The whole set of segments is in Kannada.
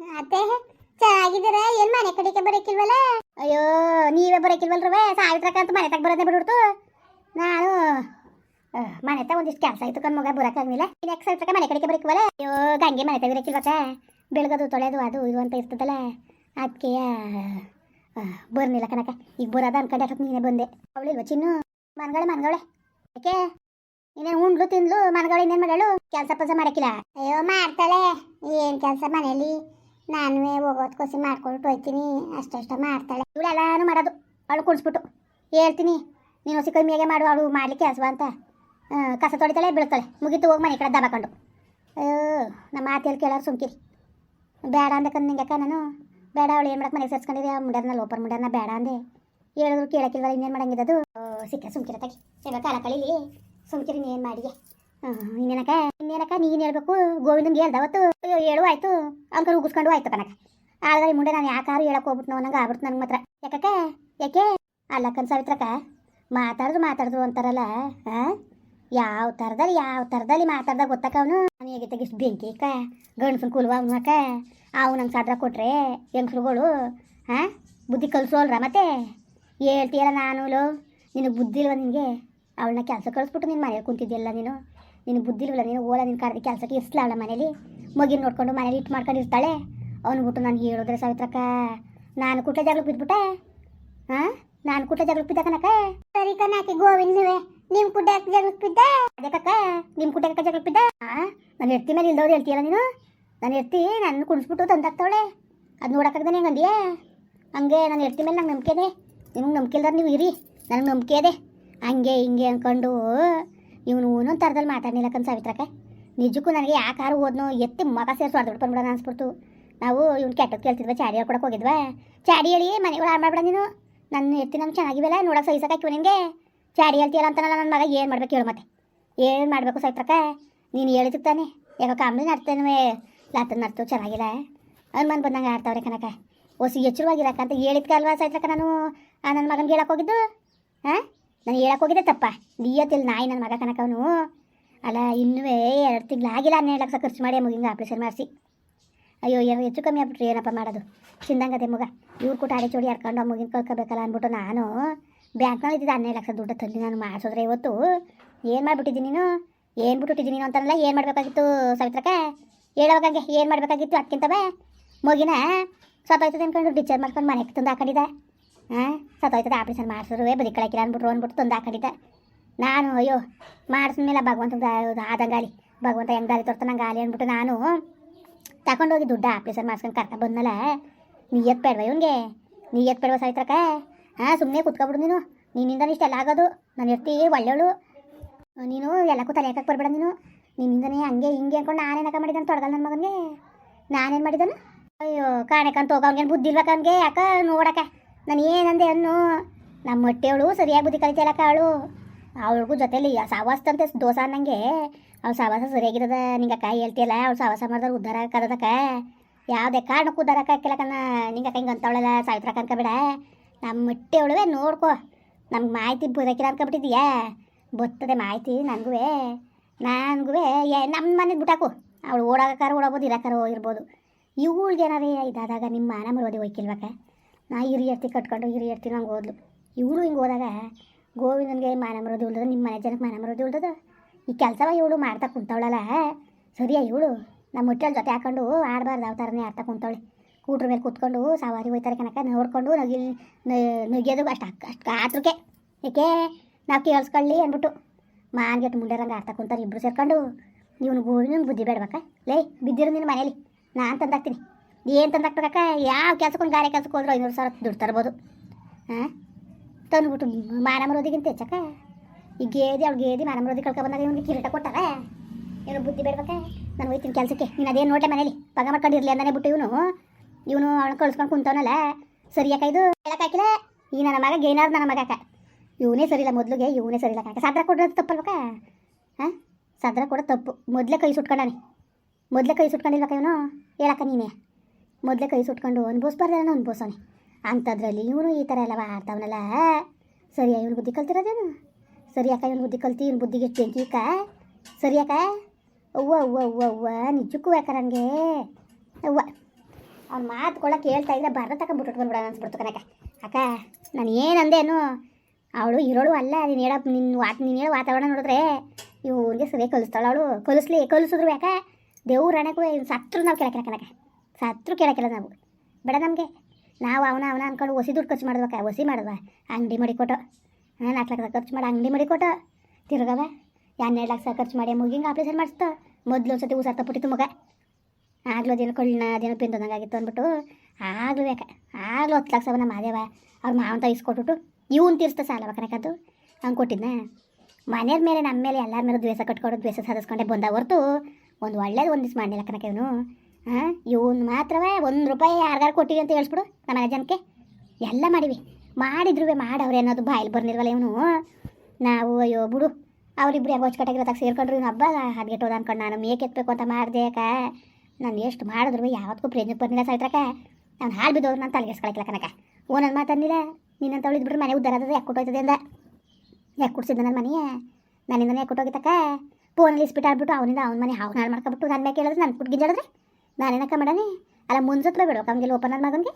ಅತ್ತೆ ಚೆನ್ನಾಗಿದ್ದೀರ ಏನ್ ಮನೆ ಕಡೆಗೆ ಬರಕಿಲ್ವಲ್ಲ? ಅಯ್ಯೋ, ನೀವೇ ಬರಕಿಲ್ವಲ್ರವೇ ಸಾವಿತ್ರಕ್ಕಂತ ಮನೆ ತಗ ಬರೋದೇ ಬಿಡ್ಬಿಡ್ತು. ನಾನು ಮನೆ ತ ಒಂದಿಷ್ಟು ಕೆಲಸ ಆಯ್ತು ಕಣ್ ಮಗ ಬರಕ್ಕಾಗ್ಲಿಲ್ಲ ನೆಕ್ಸ್ಟ್ ಸಾವಿತ್ರಕ್ಕ ಮನೆ ಕಡೆಗೆ ಬರಕಿಲ್ವಲ್ಲ ಅಯ್ಯೋ, ಗಂಗೆ ಮನೆ ತೆಗಿರಕಿಲ್ವಕ್ಕ ಬೆಳಗದು, ತೊಳೆದು, ಅದು, ಇದು ಅಂತ ಇರ್ತದಲ್ಲ? ಅದಕ್ಕೆ ಬರ್ನಿಲ್ಲ ಕಣಕ ಈಗ ಬರೋದ ಅನ್ಕೊಂಡೆ, ಅಷ್ಟೊತ್ತು ನೀನೇ ಬಂದೆ. ಅವಳಿಲ್ವ ಚಿನ್ನು? ಮನ್ಗಳೆ ಮನ್ಗಳೆ. ಯಾಕೆ? ಇನ್ನೇನು ಉಂಡ್ಲು ತಿಂದ್ಲು, ಮನ್ಗಳು ಇನ್ನೇನು ಮಾಡಳು ಕೆಲಸ ಪಲ್ಸ ಮಾಡಕ್ಕಿಲ್ಲ ಅಯ್ಯೋ, ಮಾಡ್ತಾಳೆ. ಏನು ಕೆಲಸ ಮನೇಲಿ? ನಾನುವೇ ಹೋಗೋದ್ಕೋಸಿ ಮಾಡ್ಕೊಂಡು ಹೋಯ್ತೀನಿ. ಅಷ್ಟಷ್ಟ ಮಾಡ್ತಾಳೆ. ಇವಳೆಲ್ಲಾನು ಮಾಡೋದು. ಅವಳು ಕುಡಿಸ್ಬಿಟ್ಟು ಹೇಳ್ತೀನಿ, ನೀನು ಹೊಸಿ ಕಮ್ಮಿಯಾಗೆ ಮಾಡು, ಅವಳು ಮಾಡಲಿಕ್ಕೆ ಕೆಲಸ ಅಂತ. ಕಸ ತೊಡಿತಾಳೆ ಬೀಳ್ತಾಳೆ. ಮುಗಿತು, ಹೋಗಿ ಮನೆ ಕಡೆ ದಬಾಕೊಂಡು ಅಯ್ಯೋ, ನಮ್ಮ ಮಾತೇಳಿ ಕೇಳೋರು ಸುಮ್ಕಿರಿ ಬೇಡ ಅಂದಕ್ಕ ನಿಂಗಕ್ಕ ನಾನು. ಬೇಡ, ಅವಳು ಏನು ಮಾಡಕ್ಕೆ ಮನೆಗೆ ಸೇರ್ಸ್ಕೊಂಡಿರಿ ಮುಂಡರ್ನ ಲೋಪರ್ ಮುಂಡರ್ನ ಬೇಡ ಅಂದೆ. ಹೇಳಿದ್ರು ಕೇಳಕ್ಕಿಲ್ವಲ್ಲ, ಇನ್ನೇನು ಮಾಡಂಗಿದ್ದದು? ಸಿಕ್ಕ, ಸುಮ್ಕಿರ, ತಗಿ. ಈಗ ಕಾಲ ಕಳೀಲಿ. ಸುಮ್ಕಿರಿ ಇನ್ನೇನು ಮಾಡಿಗೆ? ಇನ್ನೇನಕ ಇನ್ನೇನಕ ನೀನು ಹೇಳ್ಬೇಕು ಗೋವಿಂದನ್ಗೆ ಹೇಳ್ದ, ಅವತ್ತು ಅಯ್ಯೋ, ಹೇಳು, ಆಯ್ತು. ಅಂಕರು ಉಗಿಸ್ಕೊಂಡು ಆಯ್ತು ಕನಕ ಆಳ್ಗರಿ ಮುಂದೆ ನಾನು ಯಾಕಾರು ಹೇಳಕ್ ಹೋಗ್ಬಿಟ್ಟು ನಂಗೆ ಆಗ್ಬಿಡ್ತು ನನಗೆ ಮಾತ್ರ. ಯಾಕಕ್ಕ? ಯಾಕೆ? ಅಲ್ಲಕ್ಕನ್ ಸಾವಿತ್ರಕ್ಕ, ಮಾತಾಡಿದ್ರು ಮಾತಾಡಿದ್ರು ಅಂತಾರಲ್ಲ ಹಾಂ ಯಾವ ಥರದಲ್ಲಿ ಯಾವ ಥರದಲ್ಲಿ ಮಾತಾಡ್ದ ಗೊತ್ತಕ್ಕ ಅವನು? ನಾನು ಹೇಗೆ ತೆಗಿಸ್ ಬೆಂಕಿ ಅಕ್ಕ ಗಂಡಸನ್ ಕುಲ್ವ ಅವನಕ್ಕ ಅವು ನಂಗೆ ಸಾದ್ರ ಕೊಟ್ರೆ, ಹೆಂಗಸ್ರುಗಳು ಹಾಂ ಬುದ್ಧಿ ಕಲಿಸೋಲ್ರ ಮತ್ತೆ? ಹೇಳ್ತೀಯಲ್ಲ ನಾನು ನಿನಗೆ ಬುದ್ಧಿ ಇಲ್ವ ನಿನಗೆ? ಅವಳನ್ನ ಕೆಲಸ ಕಳಿಸ್ಬಿಟ್ಟು ನೀನು ಮನೇಲಿ ಕುಂತಿದ್ಯಲ್ಲ ನೀನು? ನಿನಗೆ ಬುದ್ಧಿ ಇಲ್ಲ ನೀನು ಓಲ ನಿನ್ನ ಕಾರ್ಯ ಕೆಲಸಕ್ಕೆ ಇರ್ಸ್ಲ ಅವಳ ಮನೇಲಿ? ಮಗಿನ ನೋಡ್ಕೊಂಡು ಮನೇಲಿ ಇಟ್ಟು ಮಾಡ್ಕೊಂಡು ಇರ್ತಾಳೆ? ಅವ್ನು ಬಿಟ್ಟು ನನಗೆ ಹೇಳಿದ್ರೆ ಸಾವಿತ್ರಕ್ಕ. ನಾನು ಕುಟ್ಟ ಜಾಗಕ್ಕೆ ಬಿದ್ಬಿಟ್ಟೆ? ಹಾಂ ನಾನು ಕುಟ್ಟ ಜಾಗಕ್ಕೆ ಬಿದ್ದ ಸರಿ ಕಣಕ್ಕೆ ಗೋವಿನ ನಿಮ್ಮ ಕುಡ್ಡ ಜಾಗಕ್ಕೆ ಬಿದ್ದೆ? ಅದೇ ನಿಮ್ಮ ಕಕ್ಕ ಜಾಗಕ್ಕೆ ಬಿದ್ದೆ? ಹಾಂ ನಾನು ಎತ್ತಿ ಮೇಲೆ ಇಲ್ದವ್ರು ಹೇಳ್ತೀಯಲ್ಲ ನೀನು? ನಾನು ಎತ್ತಿ ನನ್ನ ಕುಣಿಸ್ಬಿಟ್ಟು ತಂದಾಕ್ತಾವಳೆ. ಅದು ನೋಡಕ್ಕಾಗ್ದಾನೆ ಹೆಂಗೆ ಹಂಗೆ ನಾನು ಎತ್ತಿ ಮೇಲೆ ನಂಗೆ ನಂಬಿಕೆ ನಿಮ್ಗೆ ನಂಬಿಕೆ ಇಲ್ದಾರ ನೀವು ಇರಿ. ನನಗೆ ನಂಬಿಕೆ ಇದೆ. ಹಂಗೆ ಹಿಂಗೆ ಅಂದ್ಕೊಂಡು ಇವನು ಒಂದೊಂದು ಥರದಲ್ಲಿ ಮಾತಾಡಲಿಲ್ಲ ಕನ್ ಸಾವಿತ್ರಕ್ಕೆ. ನಿಜಕ್ಕೂ ನನಗೆ ಯಾಕಾರು ಹೋದ್ನು ಎತ್ತಿ ಮಗ ಸೇರಿಸು ಹೊಡೆದ್ಬಿಟ್ಟು ಬಂದ್ಬಿಡೋಣ ಅನ್ಸ್ಬಿಡ್ತು. ನಾವು ಇವ್ನು ಕೆಟ್ಟದ್ದು ಕೇಳ್ತಿದ್ವ, ಚಾಡಿ ಹೇಳ್ಕೊಡಕ್ಕೆ ಹೋಗಿದ್ವಾ. ಚಾಡಿ ಹೇಳಿ ಮನೆಗಳು ಹಾಳು ಮಾಡ್ಬೇಡ ನೀನು. ನನ್ನ ಎತ್ತಿ ನಮ್ಗೆ ಚೆನ್ನಾಗಿವೆಲ್ಲ ನೋಡಕ್ಕೆ ಸಹಿಸಕ್ಕಾಕಿವ ನಿನಗೆ. ಚಾಡಿ ಹೇಳ್ತೀಯಲ್ಲ ಅಂತನಲ್ಲ ನನ್ನ ಮಗ, ಏನು ಮಾಡ್ಬೇಕು ಹೇಳು ಮತ್ತೆ. ಏನು ಮಾಡಬೇಕು ಸಾವಿತ್ರಕ್ಕ? ನೀನು ಹೇಳಿದ್ದು ತಾನೆ. ಯಾಕೋ ಕಾಮಿ ನಡ್ತೇನೆ ಲಾತ ನಡ್ತು ಚೆನ್ನಾಗಿಲ್ಲ. ಅನುಮಾನ ಬಂದಂಗೆ ಆಡ್ತಾವ್ರೆ ಕನಕ ಹೊಸ ಎಚ್ಚರವಾಗಿರಕ್ಕ ಅಂತ ಹೇಳಿದ್ಕಲ್ವಾ ಸಾಯ್ತಕ್ಕ ನಾನು? ನನ್ನ ಮಗನಿಗೆ ಹೇಳಕ್ಕೆ ಹೋಗಿದ್ದು? ಹಾಂ ನಾನು ಹೇಳಕ್ಕೆ ಹೋಗಿದ್ದೆ ತಪ್ಪ. ನೀಯತ್ತಿಲ್ಲ ನಾಯಿ ನನ್ನ ಮಗ ಕನಕವನು ಅಲ್ಲ ಇನ್ನೂ ಎರಡು ತಿಂಗಳಾಗಿಲ್ಲ ಹನ್ನೆರಡು ಲಕ್ಷ ಖರ್ಚು ಮಾಡಿ ಮಗಿಂಗೆ ಆಪ್ರೇಷನ್ ಮಾಡಿಸಿ. ಅಯ್ಯೋ, ಏನೋ ಹೆಚ್ಚು ಕಮ್ಮಿ ಆಗ್ಬಿಟ್ರಿ, ಏನಪ್ಪ ಮಾಡೋದು. ಚಿಂದಂಗದೆ ಮಗ. ಇವ್ರು ಕೂಟ ಆಡೆ ಚೋಡಿ ಹರ್ಕೊಂಡು ಮಗಿನ ಕಳ್ಕೊಬೇಕಲ್ಲ ಅಂದ್ಬಿಟ್ಟು ನಾನು ಬ್ಯಾಂಕ್ನಲ್ಲಿ ಇದ್ದಿದ್ದು ಹನ್ನೆರಡು ಲಕ್ಷ ದುಡ್ಡು ತಂದು ನಾನು ಮಾಡಿಸೋದ್ರೆ ಇವತ್ತು. ಏನು ಮಾಡಿಬಿಟ್ಟಿದ್ದೀನಿ ನೀನು? ಏನು ಬಿಟ್ಬಿಟ್ಟಿದ್ದೀನಿ ನೀನು ಅಂತಾರಲ್ಲ ಏನು ಮಾಡಬೇಕಾಗಿತ್ತು ಸವಿತ್ರಕ್ಕೆ? ಹೇಳೋವಾಗಂಗೆ ಏನು ಮಾಡಬೇಕಾಗಿತ್ತು ಅದಕ್ಕಿಂತ ಬೇ ಸ್ವಲ್ಪ ಆಯ್ತದೆ ಅಂದ್ಕೊಂಡು ಡಿಚಾರ್ಜ್ ಮಾಡ್ಕೊಂಡು ಮನೆಗೆ ತಂದು ಹಾಕೊಂಡಿದ್ದೆ. ಹಾಂ ಸತ್ತೋಯ್ತದೆ, ಆಪ್ರೇಷನ್ ಮಾಡಿಸಿದ್ರು ಬದಿ ಕಳಕಿಲ್ಲ ಅಂದ್ಬಿಟ್ರು ಅಂದ್ಬಿಟ್ಟು ತಂದು ಹಾಕೊಂಡಿದ್ದೆ. ನಾನು, ಅಯ್ಯೋ ಮಾಡಿಸಿದ್ಮೇಲೆ ಭಗವಂತ ಆದಂಗಾಲಿ ಭಗವಂತ ಹೆಂಗೆ ದಾರಿ ತೋರ್ತಾನಂಗೆ ಗಾಲಿ ಅಂದ್ಬಿಟ್ಟು ನಾನು ತಗೊಂಡೋಗಿ ದುಡ್ಡು ಆಪ್ರೇಷನ್ ಮಾಡ್ಸ್ಕೊಂಡು ಕರ್ಕೊಂಡು ಬಂದಲ್ಲ ಪೇಡವ ಬೇಡವ ಇವನಿಗೆ? ನೀಯತ್ ಬೇಡವ ಸಾಯ್ತ್ರಕ್ಕ ಹಾಂ ಸುಮ್ಮನೆ ಕುತ್ಕೊಬಿಡು ನೀನು. ನಿನ್ನಿಂದ ಇಷ್ಟೆಲ್ಲ ಆಗೋದು. ನಾನು ಇರ್ತಿ ಒಳ್ಳೆಯವಳು. ನೀನು ಎಲ್ಲಕ್ಕೂ ತಲೆ ಹಾಕಕ್ಕೆ ಬರಬೇಡ ನೀನು. ನಿನ್ನಿಂದನೇ ಹಂಗೆ ಹಿಂಗೆ ಅನ್ಕೊಂಡು ನಾನೇನಕ ಮಾಡಿದ್ದಾನೆ ತೊಡಗಲ್ಲ ನನ್ನ ಮಗನಿಗೆ? ನಾನೇನು ಮಾಡಿದ್ದಾನೆ ಅಯ್ಯೋ, ಕಾಣಕಂತ ಹೋಗ ಬುದ್ಧಿ ಅವ್ನಿಗೆ? ಯಾಕ ನೋಡಕ್ಕ? ನಾನು ಏನಂದೆ ಅನ್ನು ನಮ್ಮ ಹೊಟ್ಟೆವಳು ಸರಿಯಾಗಿ ಬುದ್ಧಿ ಕಲಿತಿಲ್ಲಕ್ಕ ಅವಳು ಅವಳಿಗೂ ಜೊತೆಲಿ ಅಂತ ದೋಸ ಅನ್ನಂಗೆ. ಅವ್ಳು ಸಾವಾಸ ಸರಿಯಾಗಿರದ ಅಕ್ಕ ಹೇಳ್ತಿಯಲ್ಲ, ಅವ್ಳು ಸಾವಾಸ ಮಾಡಿದ್ರೆ ಉದ್ಧಾರ ಕದದಕ್ಕ ಯಾವುದೇ ಕಾರಣಕ್ಕೂ ಉದ್ಧಾರ ಹಾಕಿಲ್ಲಕನ್ನ ನಿಂಗೆ ಹಿಂಗೆ ಅಂತವಳಲ್ಲ ಸಾವಿತ್ರ ಅನ್ಕೊಬೇಡ. ನಮ್ಮ ಹೊಟ್ಟೆವಳುವೆ ನೋಡ್ಕೊ, ನಮ್ಗೆ ಮಾಹಿತಿ ಬುದಕಿಲ್ಲ ಅನ್ಕೊಬಿಟ್ಟಿದ್ಯಾ ಬರ್ತದೆ ಮಾಹಿತಿ ನನಗೂ ನನಗೂ ನಮ್ಮ ಮನೆಗೆ ಬಿಟ್ಟಾಕು. ಅವಳು ಓಡಾಕಾರ ಓಡಾಬೋದು ಇರಕಾರ ಇರ್ಬೋದು. ಇವಳಿಗೆ ಏನಾರೇ ಇದಾದಾಗ ನಿಮ್ಮ ಮಾನ ಮರೋದಿ ಹೋಯ್ಕಿಲ್ವಕ್ಕ ನಾ ಹಿರಿಯರ್ತಿ ಕಟ್ಕೊಂಡು ಹಿರಿಯರ್ತಿ ನಂಗೆ ಓದ್ಲು. ಇವಳು ಹಿಂಗೆ ಹೋದಾಗ ಗೋವಿಂದನಿಗೆ ಮಾನ ಮರೋದು ಉಳ್ದದ ನಿಮ್ಮ ಮನೆ ಜನಕ್ಕೆ ಮಾನ ಮರೋದು ಉಳ್ದದ? ಈ ಕೆಲಸವ ಇವಳು ಮಾಡ್ತಾ ಕುಂತವಳಲ್ಲ, ಸರಿಯಾ ಇವಳು? ನಮ್ಮ ಹೊಟ್ಟೆಲ್ ಜೊತೆ ಹಾಕೊಂಡು ಆಡಬಾರ್ದು ಯಾವ ಥರನೇ ಆಡ್ತಾ ಕುಂತವಳೆ. ಕೂಟ್ರ ಮೇಲೆ ಕೂತ್ಕೊಂಡು ಸವಾರಿ ಹೋಯ್ತಾರೆ ಕನಕ ನೋಡ್ಕೊಂಡು ನಗಿ ನಗಿಯೋದು ಅಷ್ಟು ಅಷ್ಟು ಆತ್ರಕ್ಕೆ ಏಕೆ? ನಾವು ಕೇಳಿಸ್ಕೊಳ್ಳಿ ಅಂದ್ಬಿಟ್ಟು ಮಾನ್ಗೆಟ್ ಮುಂಡೆರಂಗೆ ಆಡ್ತಾ ಕುಂತಾರೆ ಇಬ್ಬರು ಸೇರ್ಕೊಂಡು. ಇವನು ಗೋವಿನ ಬುದ್ಧಿ ಬೇಡಬೇಕಾ? ಲೇ, ಬಿದ್ದಿರು ನಿನ್ನ ಮನೇಲಿ. ನಾನು ತಂದಾಕ್ತೀನಿ. ಏನು ತಂದಾಕ್ಬೇಕಕ್ಕ ಯಾವ ಕೆಲಸಕ್ಕೊಂದು ಗಾಡಿ ಕೆಲಸಕ್ಕೆ ಹೋದ್ರೆ ಐನೂರು ಸಾವಿರ ದುಡ್ಡು ತರ್ಬೋದು. ಹಾಂ ತಂದ್ಬಿಟ್ಟು ಮಾನಮರೋದಿಗಿಂತ ಹೆಚ್ಚಕ್ಕ? ಈ ಗೇದಿ, ಅವ್ಳು ಗೇದಿ ಮಾನಮರೋದಿ ಕಳ್ಕೊ ಬಂದಾಗ ಇವನಿಗೆ ಕಿರೀಟ ಕೊಟ್ಟಾರ ಏನೋ ಬುದ್ಧಿ ಬೇಡಬೇಕ ನಾನು ಹೋಯ್ತೀನಿ ಕೆಲಸಕ್ಕೆ. ನೀನು ಅದೇನು ನೋಟೆ ಮನೇಲಿ? ಪಗ ಮಾಡ್ಕೊಂಡಿರ್ಲಿ ಅಂತಾನೆ ಬಿಟ್ಟು ಇವನು. ಇವನು ಅವಳು ಕಳ್ಸ್ಕೊಂಡು ಕುಂತವನಲ್ಲ? ಸರಿಯಾಕ ಇದು. ಹೇಳಕ್ಕಾಕಿಲ್ಲ ಈ ನನ್ನ ಮಗ ಗೇನಾರ ನನ್ನ ಮಗಕ್ಕ ಇವನೇ ಸರಿಯಿಲ್ಲ ಮೊದಲಿಗೆ, ಇವನೇ ಸರಿಯಿಲ್ಲ ಕಾಕ ಸಾದ್ರ ಕೊಡೋದು ತಪ್ಪಲ್ಬೇಕಾ ಹಾಂ ಸಾದ್ರ ಕೊಡೋದು ತಪ್ಪು. ಮೊದಲೇ ಕೈ ಸುಟ್ಕೊಂಡಾನೆ. ಮೊದಲೇ ಕೈ ಸುಟ್ಕೊಂಡಿಲ್ವಕ್ಕ ಇವನು? ಹೇಳಕ್ಕ ನೀನೇ? ಮೊದಲೇ ಕೈ ಸುಟ್ಕೊಂಡು ಅನ್ಭವಿಸ್ಬಾರ್ದಲ್ಲ ಅನುಭವಿಸೋನೆ ಅಂಥದ್ರಲ್ಲಿ ಇವನು ಈ ಥರ ಎಲ್ಲ ಆಡ್ತಾವನಲ್ಲ ಸರಿ, ಇವನು ಬುದ್ಧಿ ಕಲ್ತಿರೋದೇನು? ಅಕ್ಕ, ಇವನು ಬುದ್ಧಿ ಕಲ್ತಿ, ಇವನು ಬುದ್ಧಿಗೆ ಎಷ್ಟು ಸರಿ ಅಕ್ಕ. ಅವ್ವ ಅವ್ವ ಅವ್ವ ಅವ್ವ, ನಿಜಕ್ಕೂ ಯಾಕ ನನಗೆ? ಅವ್ವ. ಅವ್ನು ಮಾತುಕೊಳ್ಳೋಕೆ ಹೇಳ್ತಾ ಇದ್ರೆ ಬರ್ದ ತಕ ಬಿಟ್ಟು ಬಂದ್ಬಿಡೋಣ ಅನ್ಸ್ಬಿಡ್ತು ಕನಕ ಅಕ್ಕ, ನಾನು ಏನಂದೇನು ಅವಳು ಇರೋಳು ಅಲ್ಲ, ನೀನು ಹೇಳೋ ನಿನ್ನ ವಾತ ನೀನು ಹೇಳೋ ವಾತಾವರಣ ನೋಡಿದ್ರೆ ಇವನಿಗೆ ಸರಿಯಾಗಿ ಕಲಿಸ್ತಾಳು ಅವಳು. ಕಲಿಸ್ಲಿ, ಕಲಿಸಿದ್ರು ಯಾಕೆ? ದೇವ್ರ ಹಣಕ್ಕೂ ಸತ್ರು ನಾವು ಕೇಳಕ್ಕೆ ಕನಕ ಸತ್ರು ಕೇಳೋಕ್ಕಿಲ್ಲ ನಾವು. ಬೇಡ ನಮಗೆ. ನಾವು ಅವನ ಅವನ ಅಂದ್ಕೊಂಡು ಒಸಿ ದುಡ್ಡು ಖರ್ಚು ಮಾಡಿದ್ವಕ್ಕ ಒಸಿ ಮಾಡಿದ್ವ? ಅಂಗಡಿ ಮಾಡಿಕೊಟ್ಟು ಹಾಂ ನಾಲ್ಕು ಲಕ್ಷ ಖರ್ಚು ಮಾಡಿ. ಅಂಗಡಿ ಮಾಡಿಕೊಟ್ಟು ತಿರುಗವ ಹನ್ನೆರಡು ಲಕ್ಷ ಖರ್ಚು ಮಾಡಿ ಮುಗಿಂಗೆ ಆಪ್ರೇಷನ್ ಮಾಡಿಸ್ತು. ಮೊದಲು ಒಂದ್ಸತಿ ಉಸಾರ್ ತಪ್ಪಿಟ್ಟಿತ್ತು ಮಗ. ಆಗಲೂ ದಿನ ಕೊಳ್ಳಿನ ಅದೇನೋ ಪಿಂದಂಗಾಗಿತ್ತು ಅಂದ್ಬಿಟ್ಟು ಆಗ್ಲೂ ಬೇಕ ಆಗಲೂ ಹತ್ತು ಲಕ್ಷ ನಮ್ಮ ಮಾದೇವ. ಅವ್ರ ಮಾವಂತ ಇಸ್ಕೊಟ್ಬಿಟ್ಟು ಇವನ್ ತೀರ್ಸ್ತ ಸಾಲ ಕನಕದ್ದು ಹಂಗೆ ಕೊಟ್ಟಿದ್ನ. ಮನೆಯವ್ರ ಮೇಲೆ ನಮ್ಮ ಮೇಲೆ ಎಲ್ಲರ ಮೇಲೆ ದ್ವೇಷ ಕಟ್ಕೊಂಡು ದ್ವೇಷ ಸಾಧಿಸ್ಕೊಂಡೆ ಬಂದ ಹೊರ್ತು ಒಂದು ಒಳ್ಳೇದು ಒಂದು ದಿವ್ಸ ಮಾಡಲಿಲ್ಲ ಕನಕ ಇವನು. ಹಾಂ ಇವನು ಮಾತ್ರವೇ ಒಂದು ರೂಪಾಯಿ ಯಾರ್ಗಾರು ಕೊಟ್ಟಿವಿ ಅಂತ ಹೇಳಿಸ್ಬಿಡು ನಮ್ಮ ಜನಕ್ಕೆ ಎಲ್ಲ ಮಾಡಿವಿ. ಮಾಡಿದ್ರು ಮಾಡವ್ರೆ ಅನ್ನೋದು ಬಾಯಲ್ಲಿ ಬರ್ನಿಲ್ವಲ್ಲ ಇವನು? ನಾವು, ಅಯ್ಯೋ, ಬಿಡು. ಅವರಿಬ್ರು ಯಾಕೆ ಹೊಚ್ಕಟ್ಟಾಗಿರೋದಾಗ ಸೇರ್ಕೊಂಡ್ರು. ಇವನು ಹಬ್ಬ ಹದ್ಗೆಟ್ಟೋದು ಅನ್ಕೊಂಡು ನಾನು. ಮೇಕೆ ಎತ್ತಬೇಕು ಅಂತ ಮಾಡಿದೆ ಅಕ್ಕ. ನಾನು ಎಷ್ಟು ಮಾಡಿದ್ರು ಯಾವತ್ತೂ ಪ್ರೇಮಕ್ಕೆ ಬರ್ನಿಲ್ಲ ಸೈತ್ರಕ ನಾನು ಹಾಳು ಬಿದ್ದವ್ರು ನಾನು ತಲೆಗೆಸ್ಕೊಳಕ್ಕಿಲ್ಲ ಕನಕ ಓನನ್ ಮಾತಂದಿಲ್ಲ ನಿನ್ನಂತ ಉಳಿದ್ಬಿಟ್ರೆ ಮನೆ ಉದ್ದಾರ ಅದ ಯಾಕೆ ಕೊಟ್ಟೋಯ್ತದೆ ಅಂದ. ಯಾಕೆ ಕುಡ್ಸಿದ್ದ ನನ್ನ ಮನೆಯ? ನನ್ನಿಂದನೇ ಕೊಟ್ಟೋಗಿತ್ತಕ್ಕ? ಫೋನಲ್ಲಿ ಇಸ್ಬಿಟ್ಟು ಆಡ್ಬಿಟ್ಟು ಅವನಿಂದ ಅವ್ನ ಮನೆ ಹಾವು ಹಾಳು ಮಾಡ್ಕೊಬಿಟ್ಟು ನನ್ನ ಮೇಲೆ ಕೇಳಿದ್ರೆ ನನ್ನ ಪುಟ್ ಗಿಂಜಾಡಿದ್ರೆ ನಾನೇನಕ್ಕ ಮಾಡಾನೆ ಅಲ್ಲ, ಮುನ್ಸತ್ವ ಬಿಡು ಅವ್ನಿಗೆ ಓಪನ್ ಆದ ಮಗನಿಗೆ?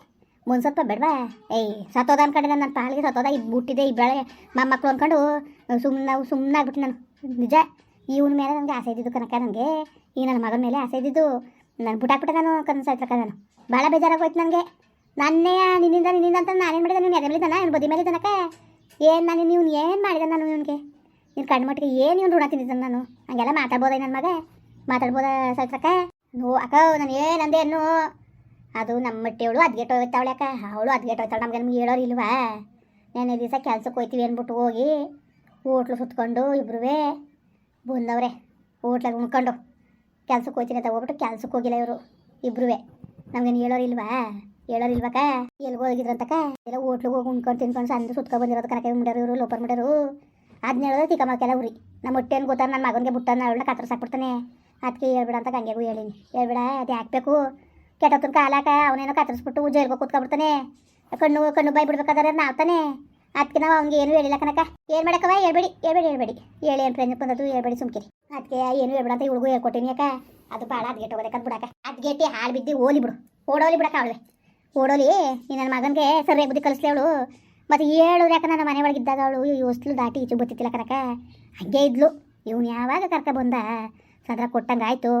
ಮುನ್ಸತ್ವ ಬೇಡವಾ? ಏಯ್, ಸತ್ತೋದ ನಾನು ನನ್ನ ಪಾಳಿಗೆ ಸತ್ತೋದ? ಇಬ್ಬ ಹುಟ್ಟಿದೆ ಇಬ್ಬಳೆ ಮಕ್ಕಳು ಅಂದ್ಕೊಂಡು ಸುಮ್ಮನೆ ನಾವು ಸುಮ್ಮನೆ ಆಗ್ಬಿಟ್ಟು ನಾನು. ನಿಜ? ಇವನ ಮೇಲೆ ನನಗೆ ಆಸೆ ಇದ್ದಿದ್ದು ಕನಕ ನನಗೆ ಈ ನನ್ನ ಮಗನ ಮೇಲೆ ಆಸೆ ಇದ್ದಿದ್ದು. ನಾನು ಬಿಟ್ಟಾಕ್ಬಿಟ್ಟೆ ನಾನು ಕನಸಾಯ್ತಕ್ಕ ನಾನು. ಭಾಳ ಬೇಜಾರಾಗೋಯ್ತು ನನಗೆ ನನ್ನೇ, ನಿನ್ನಿಂದ ನಿನ್ನಿಂದ ಅಂತ ನಾನೇನು ಮಾಡಿದೆ? ನೀನು ಎದೆ ಮೇಲಿದ್ದಾನ? ಏನು ಬದಿ ಮೇಲಿದ್ದಾನಕ್ಕ? ಏನು ನಾನು ನೀವು ಏನು ಮಾಡಿದೆ ನಾನು ಇವನಿಗೆ? ನೀನು ಕಣ್ಣು ಮಟ್ಟಿಗೆ ಏನು ಇವ್ನು ಋಣ ತಿಂದಿದ್ದಾನೆ ನಾನು? ಹಂಗೆಲ್ಲ ಮಾತಾಡ್ಬೋದ ನನ್ನ ಮಗ? ಮಾತಾಡ್ಬೋದ ಸಾಯ್ತಕ್ಕ ನೋ ಅಕ್ಕ, ನಾನು ಏನಂದೆ ಅನ್ನು? ಅದು ನಮ್ಮ ಮಟ್ಟಿಯವಳು ಅದ್ಗೆಟ್ ಹೋಗ್ತಾವಳೆ ಅಕ್ಕ. ಅವಳು ಅದ್ಗೆಟ್ ಹೋಗ್ತಾಳೆ, ನಮ್ಗೆ ನಮ್ಗೆ ಹೇಳೋರು ಇಲ್ವಾ? ನೆನ್ನೆ ದಿವಸ ಕೆಲ್ಸಕ್ಕೆ ಹೋಯ್ತೀವಿ ಅಂದ್ಬಿಟ್ಟು ಹೋಗಿ ಹೋಟ್ಲು ಸುತ್ಕೊಂಡು ಇಬ್ರೂ ಬಂದವ್ರೆ. ಹೋಟ್ಲಾಗ ಉಣ್ಕೊಂಡು ಕೆಲ್ಸಕ್ಕೆ ಹೋಗ್ತೀನಿ ಅಂತ ಹೋಗ್ಬಿಟ್ಟು ಕೆಲ್ಸಕ್ಕೆ ಹೋಗಿಲ್ಲ ಇವರು ಇಬ್ರೂ ನಮ್ಗೇನು ಹೇಳೋರು ಇಲ್ವಾ? ಹೇಳೋರು ಇಲ್ವಾಕ ಎಲ್ಲಿ ಹೋಗಿದ್ರಂತಕ ಎಲ್ಲ ಹೋಟ್ಲಿಗೆ ಹೋಗಿ ಉಣ್ಕೊಂಡು ತಿನ್ಕೊಂಡು ಸಂದು ಸುತ್ಕೊ ಬಂದಿರೋದು ಕನಕ ಮಾಡ್ಯಾರು ಇವರು ಲೋಪರ್ ಮಾಡ್ಯಾರು ಅದನ್ನ ಹೇಳೋದು ತಿಕ್ಕಮ್ಮಕ್ಕೆಲ್ಲ ಉರಿ. ನಮ್ಮ ಹೊಟ್ಟೆನ್ ಗೊತ್ತಾರ ನನ್ನ ಮಗನಿಗೆ ಬಿಟ್ಟಾನ ಅವಳನ್ನ ಕತ್ರ ಸಾಕ್ಬಿಡ್ತಾನೆ ಅದಕ್ಕೆ ಹೇಳ್ಬಿಡ ಅಂತ ಗಂಗೆಗೂ ಹೇಳಿನಿ. ಹೇಳ್ಬಿಡ, ಅದು ಹಾಕ್ಬೇಕು ಕೆಟ್ಟೊತ್ತನ ಕಾಲಾಕ ಅವನೇನೋ ಕತ್ತರಿಸ್ಬಿಟ್ಟು ಜೈಲ್ಗೆ ಕೂತ್ಕೊಬಿಡ್ತಾನೆ ಕಣ್ಣು ಕಣ್ಣು ಬಾಯಿ ಬಿಡ್ಬೇಕಾದ್ರೆ ನಾವು ತಾನೆ ಅದಕ್ಕೆ ನಾವು ಅವ್ನಿಗೆ ಏನು ಹೇಳಿಲ್ಲ ಕನಕ ಏನು ಮಾಡಕ್ಕವ? ಹೇಳ್ಬೇಡಿ ಹೇಳ್ಬೇಡಿ ಹೇಳ್ಬೇಡಿ. ಹೇಳಿ ಏನು ಫ್ರೆಂಡ್ ಬಂದದ್ದು ಹೇಳ್ಬೇಡಿ ಸುಮ್ಕಿರಿ. ಅದಕ್ಕೆ ಏನು ಹೇಳ್ಬೇಡ ಅಂತ ಇವಳಿಗೂ ಹೇಳ್ಕೊಟ್ಟಿನಿ ಯಾಕ ಅದು ಭಾಳ ಅದ್ಗೆಟ್ ಹೋಗೋದಕ್ಕೆ ಬಿಡಕ ಅದ್ಗೆಟ್ಟಿ ಹಾಳು ಬಿದ್ದು ಓಲಿ ಬಿಡು. ಓಡೋಲಿ ಬಿಡಕ ಅವಳೆ. ಓಡೋಲಿ ಈ ನನ್ನ ಮಗನಿಗೆ ಸರಿಯಾಗಿ ಬುದ್ಧಿ ಕಲಿಸ್ಲಿ ಅವಳು. ಮತ್ತು ಹೇಳಿದ್ರೆ ಯಾಕೆ ನನ್ನ ಮನೆ ಒಳಗಿದ್ದಾಗ ಅವಳು ಹೊಸ್ಲು ದಾಟಿ ಈಚೆ ಬತ್ತಿತ್ತಿಲ್ಲ ಕನಕ ಹಂಗೆ ಇದ್ಲು. ಇವನು ಯಾವಾಗ ಕರ್ಕ ಬಂದ ಸದ್ರ ಕೊಟ್ಟಂಗೆ ಆಯಿತು.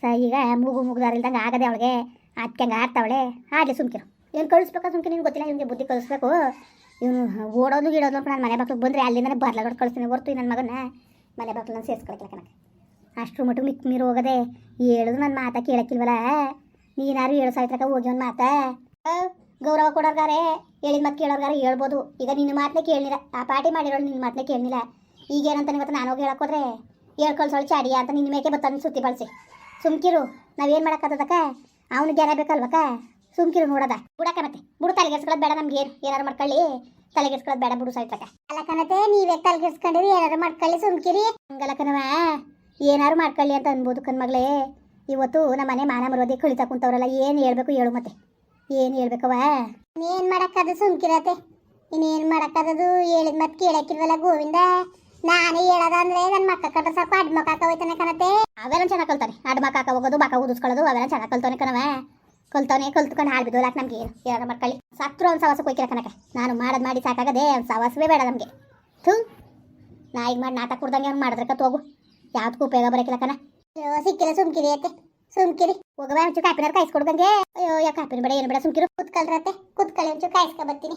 ಸ ಈಗ ಮೂಗು ಮುಗ್ದಾರಿಲ್ದಂಗೆ ಆಗದೆ ಅವಳಿಗೆ ಅದಕ್ಕೆ ಆಡ್ತಾವಳೆ ಹಾಗೆ ಸುಮ್ಕಿರು. ಏನು ಕಳಿಸ್ಬೇಕಾ ಸುಮ್ಕಿ ನಿಮ್ಗೆ ಗೊತ್ತಿಲ್ಲ ನಿಮಗೆ ಬುದ್ಧಿ ಕಳಿಸ್ಬೇಕು ಇವನು ಓಡೋದು ಗಿಡೋದು ಅಂತ ನಾನು ಮನೆ ಬಾಕ್ಲಿಗೆ ಬಂದರೆ ಅಲ್ಲಿಂದನೇ ಬರ್ಲಾಗಡೆ ಕಳಿಸ್ತೀನಿ ಹೊರ್ತು ನನ್ನ ಮಗನ ಮನೆ ನಾನು ಕಣಕ್ಕೆ ಅಷ್ಟು ಮಟ್ಟಿಗೆ ಮಿಕ್ ಮೀರು ಹೋಗದೆ ಹೇಳಿದ್ರು ನನ್ನ ಮಾತಾ ಕೇಳಕ್ಕಿಲ್ವಲ್ಲ ನೀನಾರು ಹೇಳು ಸಾವಿರ ಹೋಗಿ ಒಂದು ಮಾತಾ. ಗೌರವ ಕೊಡೋರ್ಗಾರೆ, ಹೇಳಿದ ಮತ್ತೆ ಕೇಳೋರ್ಗಾರೆ ಹೇಳ್ಬೋದು. ಈಗ ನಿನ್ನ ಮಾತನ್ನೇ ಕೇಳಲಿಲ್ಲ ಆ ಪಾರ್ಟಿ ಮಾಡಿರೋಳು ನಿನ್ನ ಮಾತನ್ನೇ ಕೇಳಲಿಲ್ಲ ಈಗ ಏನಂತ ಇವತ್ತು ನಾನು ಹೋಗಿ ಹೇಳಕ್ಕೋದ್ರೆ ಹೇಳ್ ಕಳ್ಸೋಳು ಚಾಡಿ ಅಂತ ನಿನ್ನ ಮೇಕೆ ಬತ್ತಾನ ಸುತ್ತಿ ಬಳಸಿ. ಸುಮ್ಕಿರು, ನಾವೇನು ಮಾಡೋಕ್ಕದಕ್ಕ ಅವನು ಜ್ಞಾನ ಬೇಕಲ್ವಕ್ಕ? ಸುಮ್ಕಿರು ನೋಡದ. ಬುಡಕ ಮತ್ತೆ. ಬುಡು ತಲೆಗೆಸ್ಕೊಳ್ಳೋದು ಬೇಡ ನಮ್ಗೆ ಏನು? ಏನಾರು ಮಾಡ್ಕೊಳ್ಳಿ. ತಲೆಗೆಸ್ಕೊಳ್ಳೋದು ಬೇಡ ಬುಡು ಸಾಯ್ತಕ್ಕ ಅಲ್ಲ ಕಣತೆ, ನೀವೇ ತಲೆಗೆಸ್ಕೊಂಡಿರಿ ಏನಾದ್ರು ಮಾಡ್ಕೊಳ್ಳಿ ಸುಮ್ಕಿರಿ. ಹಂಗಲ್ಲ ಕಣವ ಏನಾರು ಮಾಡ್ಕೊಳ್ಳಿ ಅಂತ ಅನ್ಬೋದು ಕಣ್ಮಗಳೇ. ಇವತ್ತು ನಮ್ಮ ಮನೆ ಮಾನ ಮರೋದಿ ಕಳಿತಾ ಕುಂತವ್ರಲ್ಲ, ಏನು ಹೇಳ್ಬೇಕು ಹೇಳು ಮತ್ತೆ. ಏನು ಹೇಳ್ಬೇಕವ ಏನು ಮಾಡೋಕ್ಕದು ಸುಮ್ಕಿರತ್ತೆ? ಇನ್ನೇನು ಮಾಡಕ್ಕದದು? ಹೇಳಿದ ಮತ್ತೆ ಕೇಳಕ್ಕಿಲ್ವಲ್ಲ ಗೋವಿಂದ? ನಾನೇ ಹೇಳೋದಂದ್ರೆ ನನ್ನ ಮಕ್ಕ ಕಟ್ಟ ಸಾಕು ಅಡ್ ಮಕ್ಕ ಹೋಯ್ತಾನೆ ಕಣತೆ. ಅವೆಲ್ಲ ಚೆನ್ನಾಗಿ ಕಲ್ತಾನೆ. ಅಡ್ ಮಕ್ಕ ಹೋಗೋದು ಬಾಕ ಊದಿಸ್ಕೊಳ್ಳೋದು ಅವೆಲ್ಲ ಚೆನ್ನಾಗಿ ಕಲ್ತಾನೆ ಕಣವ ಕಲ್ತಾನೆ ಕಲ್ತ್ಕೊಂಡು ಹಾಳು ಬಿದ್ದು ಯಾಕೆ ನಮ್ಗೆ ಏನಾರು ಮಕ್ಕಳಿ. ಸತ್ರು ಒಂದು ಸವಾಸಕ್ಕೆ ಹೋಯ್ಕಿರ ಕಣಕ್ಕೆ. ನಾನು ಮಾಡೋದು ಮಾಡಿ ಸಾಕಾಗದೆ ಒಂದು ಸವಾಸವೇ ಬೇಡ ನಮಗೆ. ಥೂ. ನಾ ಈಗ ಮಾಡಿ ನಾಟಕ ಕುಡ್ದಂಗೆ ಅವ್ನು ಮಾಡಿದ್ರೆ ಕತ್ ಹೋಗು. ಯಾವ್ದಕ್ಕೂ ಉಪಯೋಗ ಬರೋಕಿಲ್ಲ ಕಣ. ಅಯ್ಯೋ ಸಿಕ್ಕಿಲ್ಲ ಸುಮ್ಕಿರಿ ಅತ್ತೆ. ಸುಮ್ಕಿರಿ. ಹೋಗವ ಒಂಚೂರು ಕಾಪಿನಾರು ಕಾಯಿಸ್ಕೊಡ್ದಂಗೆ ಅಯ್ಯೋ ಯಾ ಕಾಪಿನ ಬೇಡ ಏನು ಬೇಡ ಸುಮ್ಕಿರು. ಕುತ್ಕಲ್ರತ್ತೆ ಕುತ್ಕೊಳ್ಳಿ ಒಂಚೂರು ಕಾಯಿಸ್ಕೊ ಬರ್ತೀನಿ.